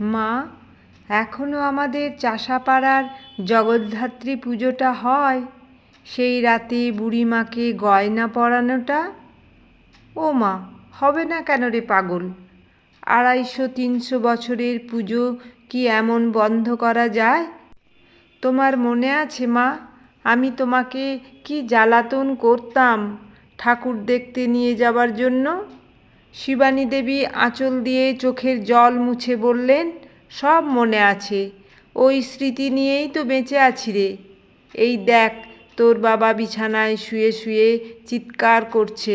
মা, এখনও আমাদের চাষাপাড়ার জগদ্ধাত্রী পুজোটা হয়? সেই রাতে বুড়িমাকে গয়না পরানোটা? ও মা, হবে না কেন রে পাগল? আড়াইশো তিনশো বছরের পুজো কি এমন বন্ধ করা যায়? তোমার মনে আছে মা, আমি তোমাকে কি জ্বালাতন করতাম ঠাকুর দেখতে নিয়ে যাবার জন্য? শিবানী দেবী আঁচল দিয়ে চোখের জল মুছে বললেন, সব মনে আছে। ওই স্মৃতি নিয়েই তো বেঁচে আছি রে। এই দেখ, তোর বাবা বিছানায় শুয়ে শুয়ে চিৎকার করছে।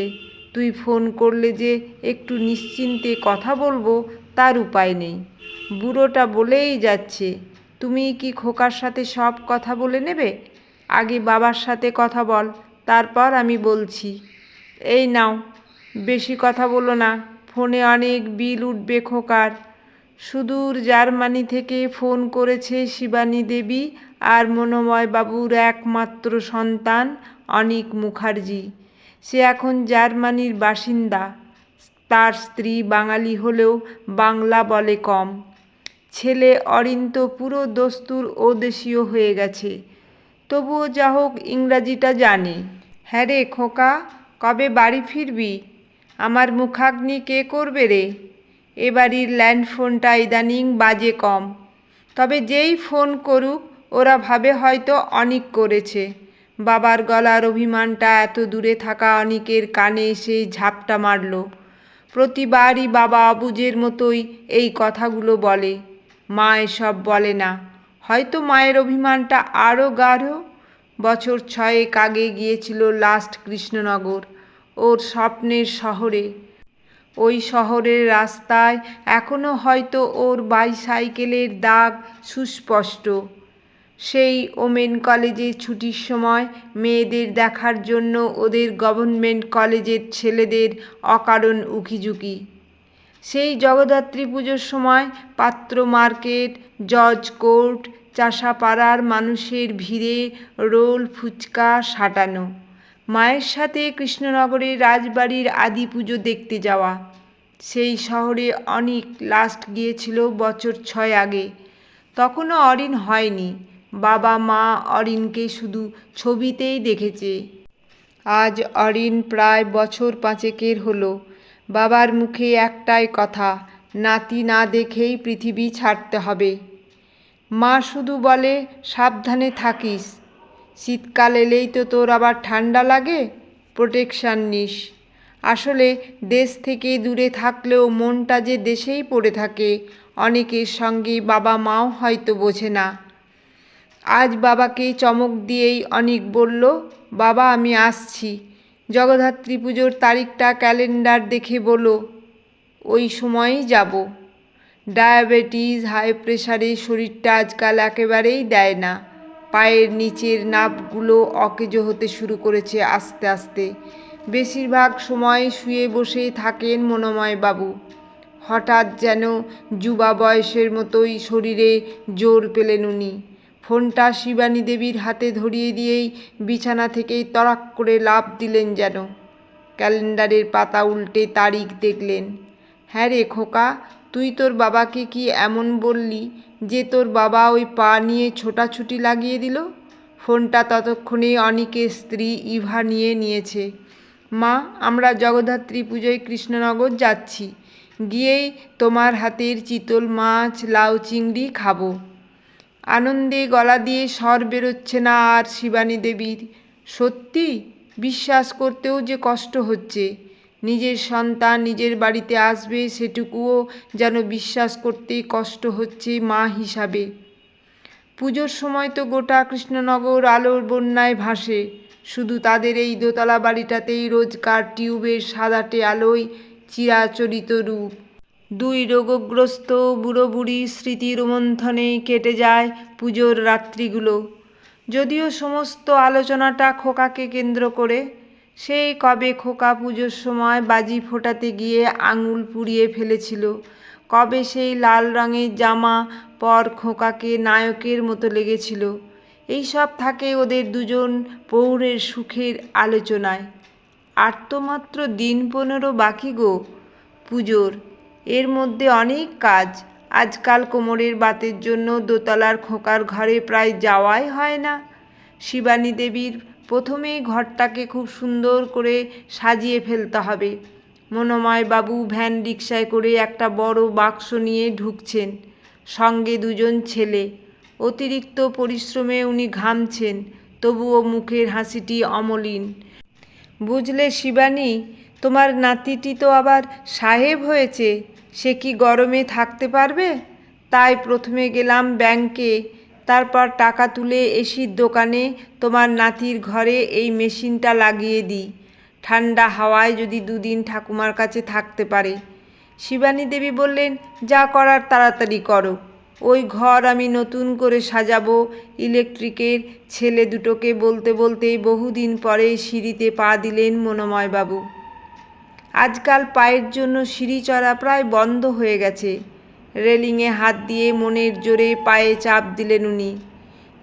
তুই ফোন করলে যে একটু নিশ্চিন্তে কথা বলব, তার উপায় নেই। বুড়োটা বলেই যাচ্ছে, তুমি কি খোকার সাথে সব কথা বলে নেবে? আগে বাবার সাথে কথা বল, তারপর আমি বলছি। এই নাও বেশি কথা বলো না। ফোনে অনেক বিল উঠবে খোকার। সুদূর জার্মানি থেকে ফোন করেছে শিবানী দেবী আর মনোময় বাবুর একমাত্র সন্তান অনিক মুখার্জি। সে এখন জার্মানির বাসিন্দা। তার স্ত্রী বাঙালি হলেও বাংলা বলে কম। ছেলে অরিন্ত পুরো দস্তুর ও দেশীয় হয়ে গেছে। তবুও যা হোক ইংরাজিটা জানে। হ্যাঁ রে খোকা, কবে বাড়ি ফিরবি? আমার মুখাগ্নি কে করবে রে? এ বাড়ির ল্যান্ড ফোনটা ইদানিং বাজে কম। তবে যেই ফোন করুক, ওরা ভাবে হয়তো অনিক করেছে। বাবার গলার অভিমানটা এত দূরে থাকা অনিকের কানে এসে ঝাপটা মারল। প্রতিবারই বাবা অবুজের মতোই এই কথাগুলো বলে। মা এসব বলে না। হয়তো মায়ের অভিমানটা আরও গাঢ়। বছর ছয়েক আগে গিয়েছিল লাস্ট কৃষ্ণনগর। ওর স্বপ্নের শহরে। ওই শহরের রাস্তায় এখনও হয়তো ওর বাইসাইকেলের দাগ সুস্পষ্ট। সেই ওমেন কলেজে ছুটির সময় মেয়েদের দেখার জন্য ওদের গভর্নমেন্ট কলেজের ছেলেদের অকারণ উকিঝুঁকি। সেই জগদ্ধাত্রী পুজোর সময় পাত্র মার্কেট, জজ কোর্ট, চাষাপাড়ার মানুষের ভিড়ে রোল ফুচকা সাটানো। মায়ের সাথে কৃষ্ণনগরের রাজবাড়ির আদি পুজো দেখতে যাওয়া। সেই শহরে অনেক লাস্ট গিয়েছিল বছর ছয় আগে। তখনও অরিন হয়নি। বাবা মা অরিনকে শুধু ছবিতেই দেখেছে। আজ অরিন প্রায় বছর পাঁচেকের হলো। বাবার মুখে একটাই কথা, নাতি না দেখেই পৃথিবী ছাড়তে হবে। মা শুধু বলে, সাবধানে থাকিস। শীতকাল এলেই তো তোর আবার ঠান্ডা লাগে? প্রোটেকশান নিস। আসলে দেশ থেকে দূরে থাকলেও মনটা যে দেশেই পড়ে থাকে, অনেকের সঙ্গে বাবা মাও হয়তো বোঝে না। আজ বাবাকে চমক দিয়েই অনেক বলল, বাবা, আমি আসছি। জগদ্ধাত্রী পুজোর তারিখটা ক্যালেন্ডার দেখে বলো ওই সময়ই যাব। ডায়াবেটিস, হাই প্রেশারে শরীরটা আজকাল একেবারেই দেয় না। পায়ের নিচের নাপগুলো অকেজো হতে শুরু করেছে আস্তে আস্তে। বেশিরভাগ সময় শুয়ে বসে থাকেন মনোময় বাবু। হঠাৎ যেন যুবা বয়সের মতোই শরীরে জোর পেলেন উনি। ফোনটা শিবানী দেবীর হাতে ধরিয়ে দিয়েই বিছানা থেকেই তড়াক করে লাভ দিলেন যেন। ক্যালেন্ডারের পাতা উল্টে তারিখ দেখলেন। হ্যাঁ রে খোকা তুই তোর বাবাকে কি এমন বললি যে তোর বাবা ওই পা নিয়ে ছোটাছুটি লাগিয়ে দিল? ফোনটা ততক্ষণে অনিকের স্ত্রী ইভা নিয়ে নিয়েছে। মা, আমরা জগদ্ধাত্রী পুজোয় কৃষ্ণনগর যাচ্ছি। গিয়েই তোমার হাতের চিতল মাছ, লাউ চিংড়ি খাব। আনন্দে গলা দিয়ে স্বর বেরোচ্ছে না আর শিবানী দেবীর। সত্যি? বিশ্বাস করতেও যে কষ্ট হচ্ছে। নিজের সন্তান নিজের বাড়িতে আসবে সেটুকুও যেন বিশ্বাস করতেই কষ্ট হচ্ছে মা হিসাবে। পুজোর সময় তো গোটা কৃষ্ণনগর আলোর বন্যায় ভাসে। শুধু তাদের এই দোতলা বাড়িটাতেই রোজকার টিউবের সাদাটে আলোয় চিরাচরিত রূপ। দুই রোগগ্রস্ত বুড়ো বুড়ি স্মৃতি রোমন্থনে কেটে যায় পুজোর রাত্রিগুলো। যদিও সমস্ত আলোচনাটা খোকাকে কেন্দ্র করে সেই কবে খোকা পুজোর সময় বাজি ফোটাতে গিয়ে আঙুল পুড়িয়ে ফেলেছিল। কবে সেই লাল রঙের জামা পর খোকাকে নায়কের মতো লেগেছিল। এইসব থাকে ওদের দুজন পৌরের সুখের আলোচনায়। আর তো মাত্র দিন পনেরো বাকি গো পুজোর। এর মধ্যে অনেক কাজ। আজকাল কোমরের বাতের জন্য দোতলার খোকার ঘরে প্রায় যাওয়াই হয় না। শিবানী দেবীর প্রথমেই ঘরটাকে খুব সুন্দর করে সাজিয়ে ফেলতে হবে। মনোময় বাবু ভ্যান রিক্সায় করে একটা বড় বাক্স নিয়ে ঢুকছেন। সঙ্গে দুজন ছেলে। অতিরিক্ত পরিশ্রমে উনি ঘামছেন, তবুও মুখের হাসিটি অমলিন। বুঝলে শিবানী, তোমার নাতিটি তো আবার সাহেব হয়েছে, সে কি গরমে থাকতে পারবে? তাই প্রথমে গেলাম ব্যাংকে। তারপর টাকা তুলে এসির দোকানে তোমার নাতির ঘরে এই মেশিনটা লাগিয়ে দিই। ঠান্ডা হাওয়ায় যদি দুদিন ঠাকুমার কাছে থাকতে পারে। শিবানী দেবী বললেন, যা করার তাড়াতাড়ি করো। ওই ঘর আমি নতুন করে সাজাবো। ইলেকট্রিকের ছেলে দুটোকে বলতে বলতেই বহুদিন পরে সিঁড়িতে পা দিলেন মনোময়বাবু। আজকাল পায়ের জন্য সিঁড়ি চড়া প্রায় বন্ধ হয়ে গেছে। রেলিংয়ে হাত দিয়ে মনের জোরে পায়ে চাপ দিলেন উনি।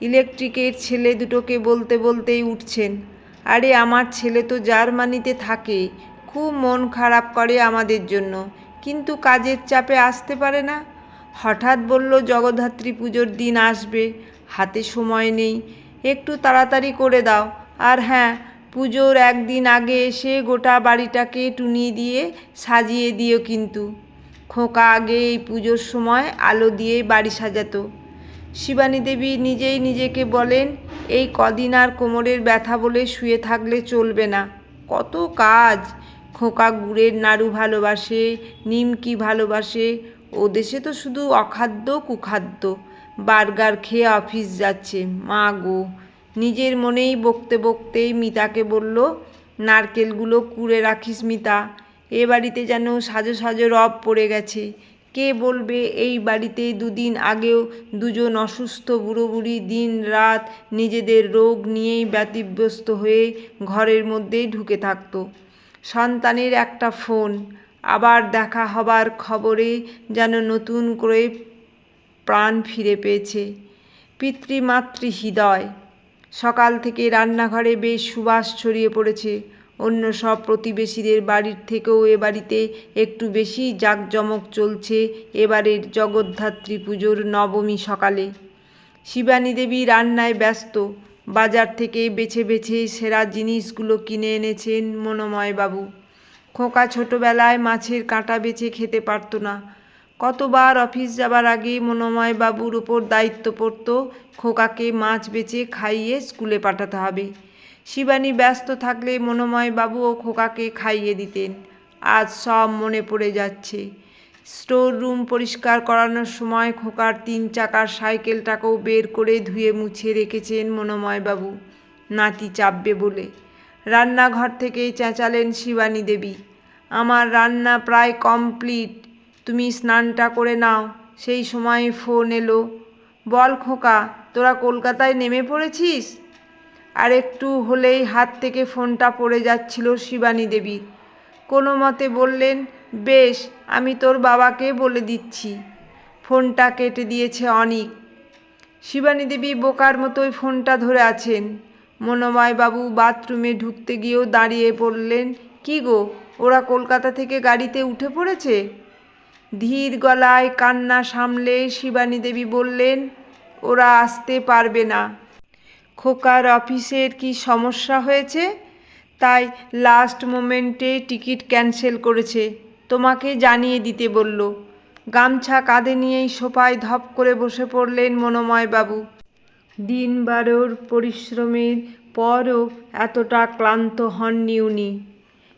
ইলেকট্রিকের ছেলে দুটোকে বলতে বলতেই উঠছেন, আরে, আমার ছেলে তো জার্মানিতে থাকে, খুব মন খারাপ করে আমাদের জন্য, কিন্তু কাজের চাপে আসতে পারে না? হঠাৎ বলল, জগদ্ধাত্রী পুজোর দিন আসবে, হাতে সময় নেই, একটু তাড়াতাড়ি করে দাও। আর হ্যাঁ পুজোর একদিন আগে এসে গোটা বাড়িটাকে টুনি দিয়ে সাজিয়ে দিও কিন্তু। খোকা আগে এই পুজোর সময় আলো দিয়ে বাড়ি সাজাতো। শিবানী দেবী নিজেই নিজেকে বলেন, এই কদিন আর কোমরের ব্যথা বলে শুয়ে থাকলে চলবে না। কত কাজ। খোকা গুড়ের নাড়ু ভালোবাসে নিমকি ভালোবাসে। ও দেশে তো শুধু অখাদ্য, কুখাদ্য। বার্গার খেয়ে অফিস যাচ্ছে। মা গো। নিজের মনেই বকতে বকতেই মিতাকে বলল, নারকেলগুলো কুড়ে রাখিস মিতা। এ বাড়িতে যেন সাজো সাজো রব পড়ে গেছে। কে বলবে এই বাড়িতে দুদিন আগেও দুজন অসুস্থ বুড়ো বুড়ি দিন রাত নিজেদের রোগ নিয়েই ব্যতিব্যস্ত হয়ে ঘরের মধ্যেই ঢুকে থাকতো। সন্তানের একটা ফোন, আবার দেখা হবার খবরে যেন নতুন করে প্রাণ ফিরে পেয়েছে। পিতৃমাতৃ হৃদয়, সকাল থেকে রান্নাঘরে বেশ সুবাস ছড়িয়ে পড়েছে। অন্য সব প্রতিবেশীদের বাড়ির থেকেও এ বাড়িতে একটু বেশি জাঁকজমক চলছে এবারের জগদ্ধাত্রী পুজোর নবমী সকালে। শিবানী দেবী রান্নায় ব্যস্ত, বাজার থেকে বেছে বেছে সেরা জিনিসগুলো কিনে এনেছেন মনোময়বাবু। খোকা ছোটোবেলায় মাছের কাঁটা বেছে খেতে পারত না। কতবার অফিস যাবার আগে মনোময় বাবুর উপর দায়িত্ব পড়ত, খোকাকে মাছ বেচে খাইয়ে স্কুলে পাঠাতে হবে। শিবানী ব্যস্ত থাকলে মনোময় ও খোকাকে খাইয়ে দিতেন। আজ সব মনে পড়ে যাচ্ছে। স্টোর রুম পরিষ্কার করানোর সময় খোকার তিন চাকার সাইকেলটাকেও বের করে ধুয়ে মুছে রেখেছেন মনোময়বাবু নাতি চাপবে বলে। রান্নাঘর থেকেই চেঁচালেন শিবানী দেবী, আমার রান্না প্রায় কমপ্লিট, তুমি স্নানটা করে নাও, সেই সময় ফোন এলো। বল খোকা, তোরা কলকাতায় নেমে পড়েছিস? আর একটু হলেই হাত থেকে ফোনটা পড়ে যাচ্ছিল শিবানী দেবীর কোনো মতে বললেন, বেশ, আমি তোর বাবাকে বলে দিচ্ছি। ফোনটা কেটে দিয়েছে অনিক শিবানী দেবী বোকার মতোই ফোনটা ধরে আছেন। মনোময় বাবু বাথরুমে ঢুকতে গিয়েও দাঁড়িয়ে পড়লেন, কি গো, ওরা কলকাতা থেকে গাড়িতে উঠে পড়েছে ধীর গলায় কান্না সামলে শিবানী দেবী বললেন, ওরা আসতে পারবে না। খোকার অফিসের কি সমস্যা হয়েছে? তাই লাস্ট মোমেন্টে টিকিট ক্যান্সেল করেছে। তোমাকে জানিয়ে দিতে বলল। গামছা কাঁধে নিয়েই সোফায় ধপ করে বসে পড়লেন মনোময় বাবু। দিন বারোর পরিশ্রমের পরও এতটা ক্লান্ত হননি উনি।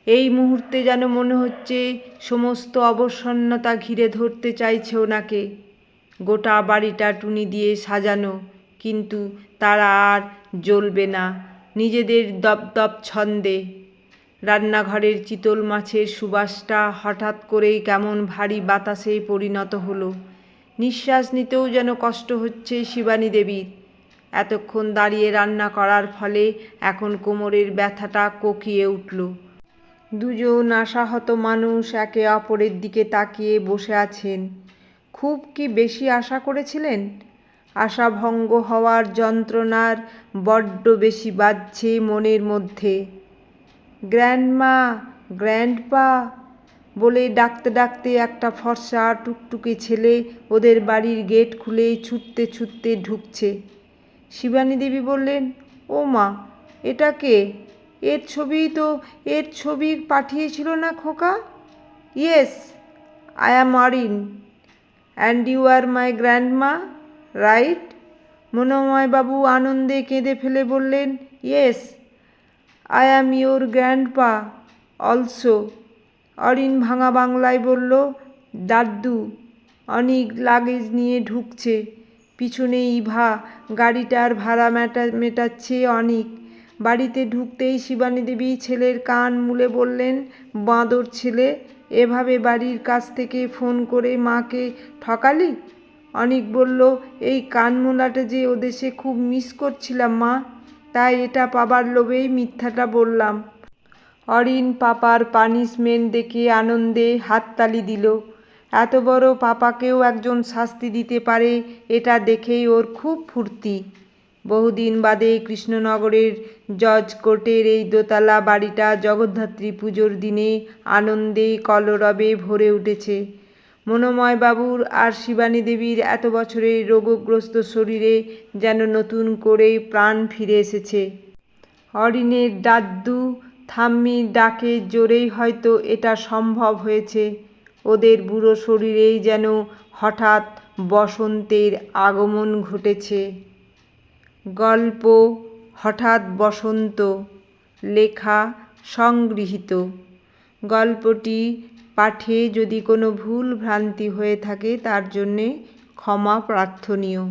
এই মুহূর্তে যেন মনে হচ্ছে সমস্ত অবসন্নতা ঘিরে ধরতে চাইছে ওনাকে। গোটা বাড়িটা টুনি দিয়ে সাজানো। কিন্তু তারা আর জ্বলবে না। নিজেদের দপদপ ছন্দে। রান্নাঘরের চিতল মাছের সুবাসটা হঠাৎ করেই কেমন ভারী বাতাসে পরিণত হলো। নিঃশ্বাস নিতেও যেন কষ্ট হচ্ছে শিবানী দেবীর। এতক্ষণ দাঁড়িয়ে রান্না করার ফলে এখন কোমরের ব্যথাটা কোকিয়ে উঠল। দুজন আশাহত মানুষ একে অপরের দিকে তাকিয়ে বসে আছেন। খুব কি বেশি আশা করেছিলেন? আশাভঙ্গ হওয়ার যন্ত্রণার বড্ড বেশি বাজছে মনের মধ্যে। গ্র্যান্ডমা, গ্র্যান্ডপা বলে ডাকতে ডাকতে একটা ফর্সা, টুকটুকে ছেলে ওদের বাড়ির গেট খুলে ছুটতে ছুটতে ঢুকছে। শিবানী দেবী বললেন, ও মা, এটা কে? এর ছবি তো, এর ছবি পাঠিয়েছিল না খোকা? Yes, I am Arin, and you are my grandma? Right? মনোময়বাবু আনন্দে কেঁদে ফেলে বললেন, yes, I am your grandpa also. Arin ভাঙা বাংলায় বলল, দাদু, অনেক লাগেজ নিয়ে ঢুকছে। পিছনে ইভা, গাড়িটার ভাড়া মেটা মেটাচ্ছে অনেক। বাড়িতে ঢুকতেই শিবানী দেবী ছেলের কান মুলে বললেন, বাঁদর ছেলে, এভাবে বাড়ির কাছ থেকে ফোন করে মাকে ঠকালি? অনিক বলল, এই কানমোলাটা যে ওদেশে খুব মিস করছিলাম, মা। তাই এটা পাবার লোভেই মিথ্যাটা বললাম। অরিন পাপার পানিশমেন্ট দেখে আনন্দে হাততালি দিল। এত বড় পাপাকেও একজন শাস্তি দিতে পারে, এটা দেখেই ওর খুব ফুর্তি। বহুদিন বাদে কৃষ্ণনগরের জজ কোর্টের এই দোতলা বাড়িটা জগদ্ধাত্রী পুজোর দিনে আনন্দে কলরবে ভরে উঠেছে। মনোময় বাবুর আর শিবানী দেবীর এত বছরের রোগগ্রস্ত শরীরে যেন নতুন করে প্রাণ ফিরে এসেছে। অরিনের দাদ্দু থাম্মির ডাকে জোরেই হয়তো এটা সম্ভব হয়েছে। ওদের বুড়ো শরীরেই যেন হঠাৎ বসন্তের আগমন ঘটেছে। গল্প হঠাৎ বসন্ত, লেখা সংগৃহীত। গল্পটি পাঠে যদি কোনো ভুল ভ্রান্তি হয়ে থাকে তার জন্যে ক্ষমা প্রার্থনীয়।